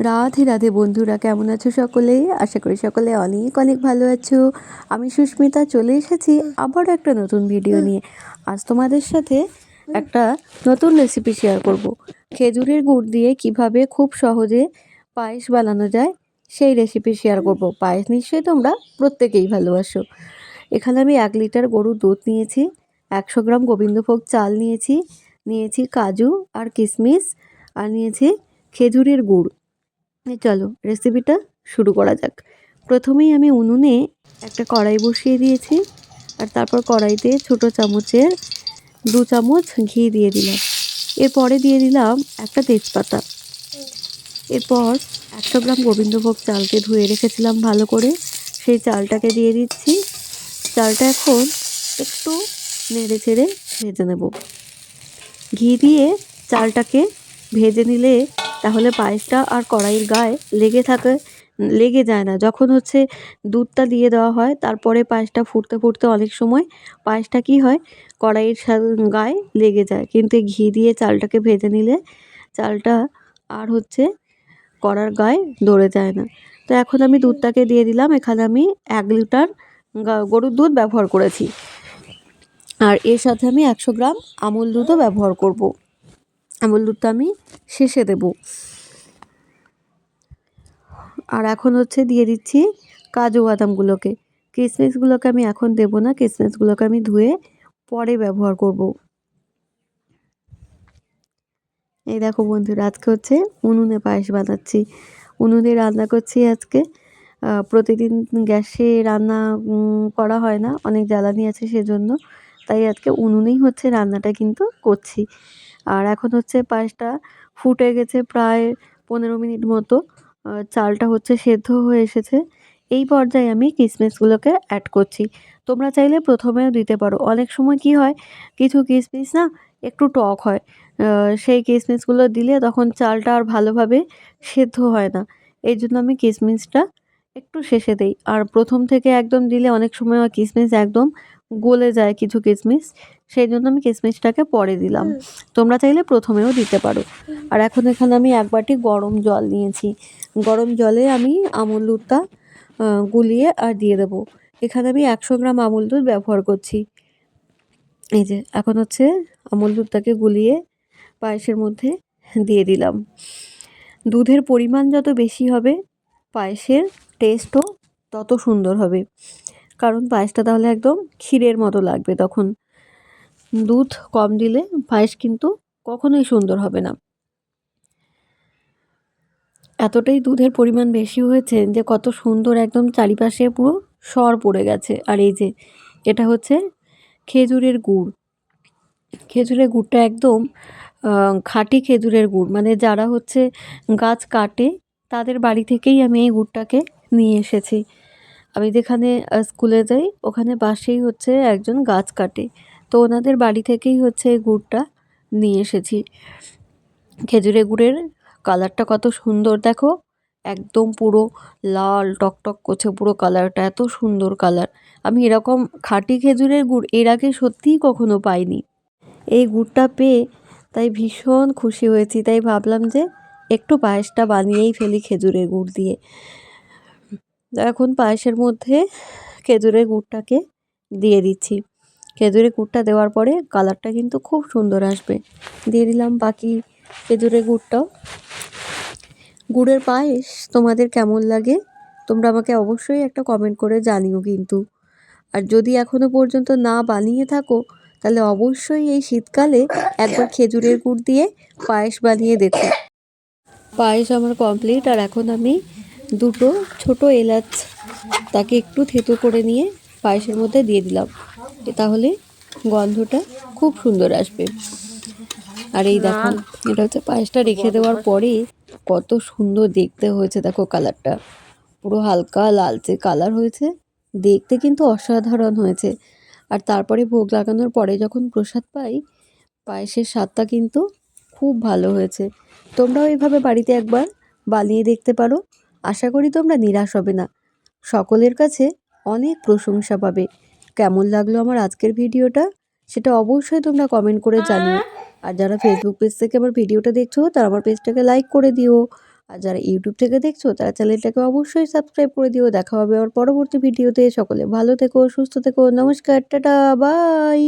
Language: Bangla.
রাধে রাধে বন্ধুরা কেমন আছো সকলে? আশা করি সকলে অনেক অনেক ভালো আছো। আমি সুস্মিতা চলে এসেছি আবার একটা নতুন ভিডিও নিয়ে। আজ তোমাদের সাথে একটা নতুন রেসিপি শেয়ার করব। খেজুরের গুড় দিয়ে কীভাবে খুব সহজে পায়েস বানানো যায় সেই রেসিপি শেয়ার করব। পায়েস নিশ্চয়ই তোমরা প্রত্যেকেই ভালোবাসো। এখানে আমি এক লিটার গরুর দুধ নিয়েছি একশো গ্রাম গোবিন্দভোগ চাল নিয়েছি নিয়েছি কাজু আর কিশমিশ আর নিয়েছি খেজুরের গুড়। চলো রেসিপিটা শুরু করা যাক। প্রথমেই আমি উনুনে একটা কড়াই বসিয়ে দিয়েছি আর তারপর কড়াইতে ছোট চামচের দু চামচ ঘি দিয়ে দিলাম। এরপরে দিয়ে দিলাম একটা তেজপাতা। এরপর একশো গ্রাম গোবিন্দভোগ চালকে ধুয়ে রেখেছিলাম ভালো করে। সেই চালটাকে দিয়ে দিচ্ছি। চালটা এখন একটু নেড়ে চেড়ে ভেজে নেব। ঘি দিয়ে চালটাকে ভেজে নিলে তাহলে পায়েসটা আর কড়াইয়ের গায়ে লেগে থাকে, লেগে যায় না। যখন হচ্ছে দুধটা দিয়ে দেওয়া হয়, তারপরে পায়েসটা ফুটতে ফুটতে অনেক সময় পায়েসটা কি হয়, কড়াইয়ের গায়ে লেগে যায়। কিন্তু ঘি দিয়ে চালটাকে ভেজে নিলে চালটা আর হচ্ছে কড়ার গায়ে দৌড়ে যায় না। তো এখন আমি দুধটাকে দিয়ে দিলাম। এখানে আমি এক লিটার গরুর দুধ ব্যবহার করেছি। আর এর সাথে আমি একশো গ্রাম আমুল দুধও ব্যবহার করব। আমুল দুধটা আমি শেষে দেব। আর এখন হচ্ছে দিয়ে দিচ্ছি কাজু বাদামগুলোকে। কিশমিশগুলোকে আমি এখন দেব না, কিসমিসগুলোকে আমি ধুয়ে পরে ব্যবহার করব। এই দেখো বন্ধুরা, আজকে হচ্ছে উনুনে পায়েস বানাচ্ছি। উনুনে রান্না করছি আজকে। প্রতিদিন গ্যাসে রান্না করা হয় না, অনেক জ্বালানি আছে সেজন্য। তাই আজকে উনুনেই হচ্ছে রান্নাটা কিন্তু করছি। আর এখন হচ্ছে পায়েসটা ফুটে গেছে প্রায় পনেরো মিনিট মতো। চালটা হচ্ছে সেদ্ধ হয়ে এসেছে। এই পর্যায়ে আমি কিসমিসগুলোকে অ্যাড করছি। তোমরা চাইলে প্রথমেও দিতে পারো। অনেক সময় কি হয়, কিছু কিসমিস না একটু টক হয়। সেই কিসমিসগুলো দিলে তখন চালটা আর ভালোভাবে সেদ্ধ হয় না। এই জন্য আমি কিসমিসটা একটু শেষে দিই। আর প্রথম থেকে একদম দিলে অনেক সময় কিসমিস একদম গলে যায় কিছু কিশমিশ সেই জন্য আমি কিশমিশটাকে পরে দিলাম। তোমরা চাইলে প্রথমেও দিতে পারো। আর এখন এখানে আমি এক বাটি গরম জল নিয়েছি। গরম জলে আমি আমুল দুধটা গুলিয়ে আর দিয়ে দেবো। এখানে আমি একশো গ্রাম আমুল দুধ ব্যবহার করছি। এই যে এখন হচ্ছে আমুল দুধটাকে গুলিয়ে পায়েসের মধ্যে দিয়ে দিলাম। দুধের পরিমাণ যত বেশি হবে পায়েসের টেস্টও তত সুন্দর হবে। কারণ পায়েসটা তাহলে একদম ক্ষীরের মতো লাগবে। তখন দুধ কম দিলে পায়েস কিন্তু কখনোই সুন্দর হবে না। এতটাই দুধের পরিমাণ বেশি হয়েছে যে কত সুন্দর একদম চারিপাশে পুরো সর পড়ে গেছে। আর এই যে এটা হচ্ছে খেজুরের গুড়। খেজুরের গুড়টা একদম খাঁটি খেজুরের গুড়। মানে যারা হচ্ছে গাছ কাটে তাদের বাড়ি থেকেই আমি এই গুড়টাকে নিয়ে এসেছি। আমি যেখানে স্কুলে যাই, ওখানে পাশেই হচ্ছে একজন গাছ কাটে। তো ওনাদের বাড়ি থেকেই হচ্ছে এই গুড়টা নিয়ে এসেছি। খেজুরের গুড়ের কালারটা কত সুন্দর, দেখো? একদম পুরো লাল, টকটক করছে পুরো কালারটা, এত সুন্দর কালার। আমি এরকম খাঁটি খেজুরের গুড় এর আগে সত্যিই কখনো পাইনি। এই গুড়টা পেয়ে তাই ভীষণ খুশি হয়েছি, তাই ভাবলাম যে একটু পায়েসটা বানিয়েই ফেলি খেজুরের গুড় দিয়ে। এখন পায়েসের মধ্যে খেজুরের গুড়টাকে দিয়ে দিচ্ছি। খেজুরের গুড়টা দেওয়ার পরে কালারটা কিন্তু খুব সুন্দর আসবে। দিয়ে দিলাম বাকি খেজুরের গুড়টাও। গুড়ের পায়েস তোমাদের কেমন লাগে তোমরা আমাকে অবশ্যই একটা কমেন্ট করে জানিও কিন্তু। আর যদি এখনও পর্যন্ত না বানিয়ে থাকো, তাহলে অবশ্যই এই শীতকালে একবার খেজুরের গুড় দিয়ে পায়েস বানিয়ে দেখো। পায়েস আমার কমপ্লিট আর এখন আমি দুটো ছোট এলাচ তাকে একটু থেতো করে নিয়ে পায়েসের মধ্যে দিয়ে দিলাম। তাহলে গন্ধটা খুব সুন্দর আসবে। আর এই দেখো, এটা হচ্ছে পায়েসটা রেখে দেওয়ার পরে কত সুন্দর দেখতে হয়েছে। দেখো কালারটা পুরো হালকা লালচে কালার হয়েছে। দেখতে কিন্তু অসাধারণ হয়েছে। আর তারপরে ভোগ লাগানোর পরে যখন প্রসাদ পাই, পায়েসের স্বাদটা কিন্তু খুব ভালো হয়েছে। তোমরাও এইভাবে বাড়িতে একবার বানিয়ে দেখতে পারো। আশা করি তোমরা নিরাশ হবে না। সকলের কাছে অনেক প্রশংসা পাবে। কেমন লাগল আমার আজকের ভিডিওটা? সেটা অবশ্যই তোমরা কমেন্ট করে জানিও। আর যারা ফেসবুক পেজ থেকে আমার ভিডিওটা দেখছ, তারা আমার পেজটাকে লাইক করে দিও। আর যারা ইউটিউব থেকে দেখছ, তারা চ্যানেলটাকে অবশ্যই সাবস্ক্রাইব করে দিও। দেখা হবে আবার পরবর্তী ভিডিওতে। সকলে ভালো থেকো, সুস্থ থেকো। নমস্কার, টাটা বাই